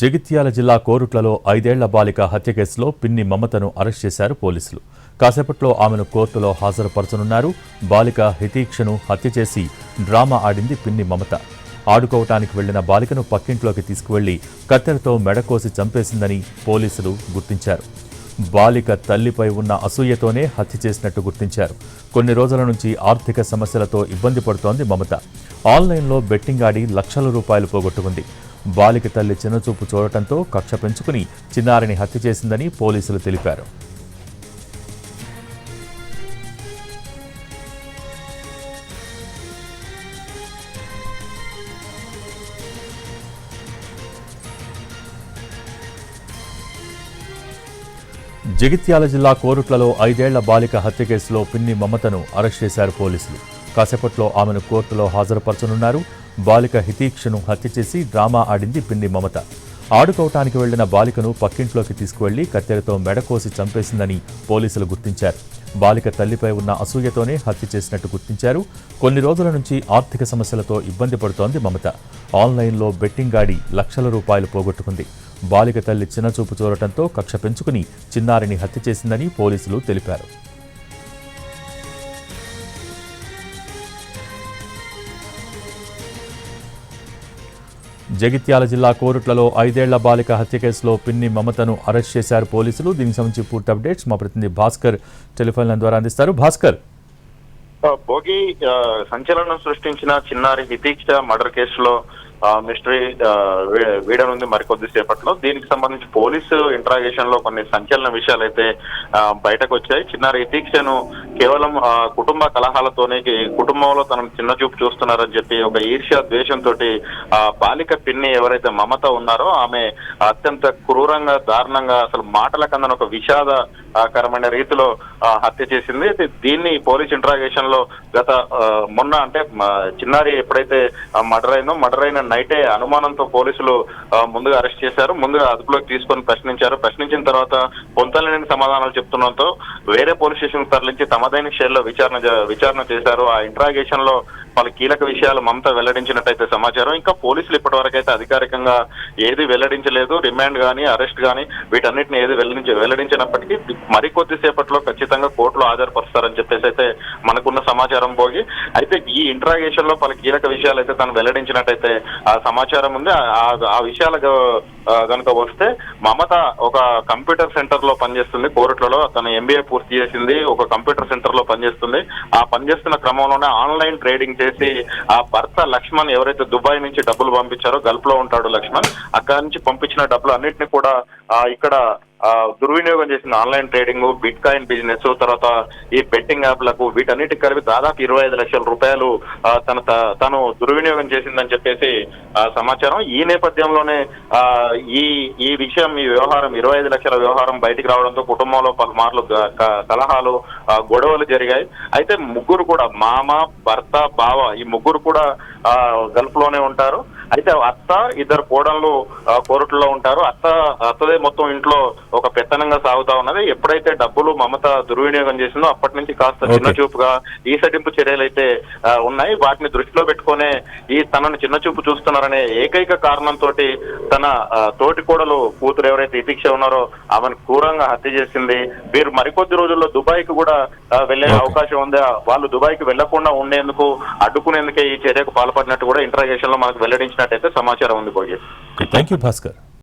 జగిత్యాల జిల్లా కోరుట్లలో ఐదేళ్ళ బాలిక హత్య కేసులో పిన్ని మమతను అరెస్ట్ చేశారు పోలీసులు. కాసేపట్లో ఆమెను కోర్టులో హాజరుపరచనున్నారు. బాలిక హితీక్షను హత్య చేసి డ్రామా ఆడింది పిన్ని మమత. ఆడుకోవటానికి వెళ్ళిన బాలికను పక్కింట్లోకి తీసుకువెళ్ళి కత్తెరతో మెడకోసి చంపేసిందని పోలీసులు గుర్తించారు. బాలిక తల్లిపై ఉన్న అసూయతోనే హత్య చేసినట్టు గుర్తించారు. కొన్ని రోజుల నుంచి ఆర్థిక సమస్యలతో ఇబ్బంది పడుతోంది మమత. ఆన్లైన్లో బెట్టింగ్ ఆడి లక్షల రూపాయలు పోగొట్టుకుంది. బాలిక తల్లి చిన్నచూపు చూడటంతో కక్ష పెంచుకుని చిన్నారిని హత్య చేసిందని పోలీసులు తెలిపారు. జగిత్యాల జిల్లా కోరుట్లలో ఐదేళ్ళ బాలిక హత్య కేసులో పిన్ని మమతను అరెస్ట్ చేశారు పోలీసులు. కాసేపట్లో ఆమెను కోర్టులో హాజరుపరచనున్నారు. బాలిక హితీక్షను హత్య చేసి డ్రామా ఆడింది పిన్ని మమత. ఆడుకోవటానికి వెళ్ళిన బాలికను పక్కింట్లోకి తీసుకువెళ్ళి కత్తెరతో మెడకోసి చంపేసిందని పోలీసులు గుర్తించారు. బాలిక తల్లిపై ఉన్న అసూయతోనే హత్య చేసినట్టు గుర్తించారు. కొన్ని రోజుల నుంచి ఆర్థిక సమస్యలతో ఇబ్బంది పడుతోంది మమత. ఆన్లైన్లో బెట్టింగ్ ఆడి లక్షల రూపాయలు పోగొట్టుకుంది. బాలిక తల్లి చిన్నచూపు చూడటంతో కక్ష పెంచుకుని చిన్నారిని హత్య చేసిందని పోలీసులు తెలిపారు. జగిత్యాల జిల్లా కోరుట్లలో ఐదేళ్ళ బాలిక హత్య కేసులో పిన్ని మమతను అరెస్ట్ చేశారు పోలీసులు. దీనికి సంబంధించి పూర్తి అప్డేట్స్ మా ప్రతినిధి భాస్కర్ టెలిఫోన్ లైన్ ద్వారా అందిస్తారు. భాస్కర్. భోగి సంచలనం సృష్టించిన చిన్నారి హితీక్ష మర్డర్ కేసులో మిస్టరీ వీడనుంది మరికొద్ది సేపట్లో. దీనికి సంబంధించి పోలీసు ఇంట్రాగేషన్లో కొన్ని సంచలన విషయాలు అయితే బయటకు వచ్చాయి చిన్నారి హితీక్షను కేవలం కుటుంబ కలహాలతోనే కుటుంబంలో తనను చిన్న చూపు చూస్తున్నారని చెప్పి ఒక ఈర్ష్య ద్వేషంతో బాలిక పిన్ని ఎవరైతే మమత ఉన్నారో ఆమె అత్యంత క్రూరంగా దారుణంగా అసలు మాటల కన్నా ఒక విషాద కరమైన రీతిలో హత్య చేసింది. దీన్ని పోలీస్ ఇంట్రాగేషన్లో గత మొన్న అంటే చిన్నారి ఎప్పుడైతే మర్డర్ అయిందో మర్డర్ అయిన నైటే అనుమానంతో పోలీసులు ముందుగా అరెస్ట్ చేశారు. ముందుగా అదుపులోకి తీసుకొని ప్రశ్నించారు. ప్రశ్నించిన తర్వాత పొంతలేని సమాధానాలు చెప్తుండటంతో వేరే పోలీస్ స్టేషన్ తరలించి తమదైన శైలిలో విచారణ విచారణ చేశారు. ఆ ఇంట్రాగేషన్లో పలు కీలక విషయాలు మమత వెల్లడించినట్టయితే సమాచారం. ఇంకా పోలీసులు ఇప్పటి వరకు అయితే అధికారికంగా ఏది వెల్లడించలేదు. రిమాండ్ కానీ అరెస్ట్ గానీ వీటన్నిటిని ఏది వెల్లడించ వెల్లడించినప్పటికీ మరికొద్దిసేపట్లో ఖచ్చితంగా కోర్టులో హాజరుపరుస్తారని చెప్పేసి అయితే మనకున్న సమాచారం పోగి అయితే ఈ ఇంట్రాగేషన్లో పలు కీలక విషయాలు అయితే తను వెల్లడించినట్టయితే ఆ సమాచారం ఉంది. ఆ- ఆ- విషయాలకు కనుక వస్తే మమత ఒక కంప్యూటర్ సెంటర్లో పనిచేస్తుంది. కోరుట్లలో తను ఎంబీఏ పూర్తి చేసింది. ఒక కంప్యూటర్ సెంటర్లో పనిచేస్తుంది. ఆ పనిచేస్తున్న క్రమంలోనే ఆన్లైన్ ట్రేడింగ్ చేసి ఆ భర్త లక్ష్మణ్ ఎవరైతే దుబాయ్ నుంచి డబ్బులు పంపించారో గల్ఫ్లో ఉంటాడు లక్ష్మణ్. అక్కడి నుంచి పంపించిన డబ్బులు అన్నిటిని కూడా ఆ, ఇక్కడ దుర్వినియోగం చేసిన online trading bitcoin business తర్వాత ఈ బెట్టింగ్ యాప్లకు వీటన్నిటికి కలిపి దాదాపు ఇరవై ఐదు లక్షల రూపాయలు ఆ, తన త- తను దుర్వినియోగం చేసిందని చెప్పేసి ఆ, సమాచారం. ఈ నేపథ్యంలోనే ఆ, ఈ ఈ విషయం ఈ వ్యవహారం ఇరవై ఐదు లక్షల వ్యవహారం బయటికి రావడంతో కుటుంబంలో పలుమార్లు కలహాలు గొడవలు జరిగాయి. అయితే ముగ్గురు కూడా మామ భర్త బావ ఈ ముగ్గురు కూడా ఆ, గల్ఫ్లోనే ఉంటారు. అయితే అత్త ఇద్దరు కోడళ్ళు కోరుట్లో ఉంటారు. అత్త అత్తదే మొత్తం ఇంట్లో ఒక పెత్తనంగా సాగుతా ఉన్నది. ఎప్పుడైతే డబ్బులు మమత దుర్వినియోగం చేసిందో అప్పటి నుంచి కాస్త చిన్న. చూపుగా ఈ సటింపు చర్యలు అయితే ఉన్నాయి. వాటిని దృష్టిలో పెట్టుకునే ఈ తనను చిన్న చూపు చూస్తున్నారనే ఏకైక కారణంతో తన తోటి కోడలు కూతురు ఎవరైతే ఇతిక్ష ఉన్నారో ఆమెను క్రూరంగా హత్య చేసింది. వీరు మరికొద్ది రోజుల్లో దుబాయ్కి కూడా వెళ్ళే. అవకాశం ఉంది? వాళ్ళు దుబాయ్కి వెళ్ళకుండా ఉండేందుకు అడ్డుకునేందుకే ఈ చర్యకు పాల్పడినట్టు కూడా ఇంట్రాగేషన్లో మనకు వెల్లడించినట్టయితే సమాచారం ఉంది థ్యాంక్ యూ భాస్కర్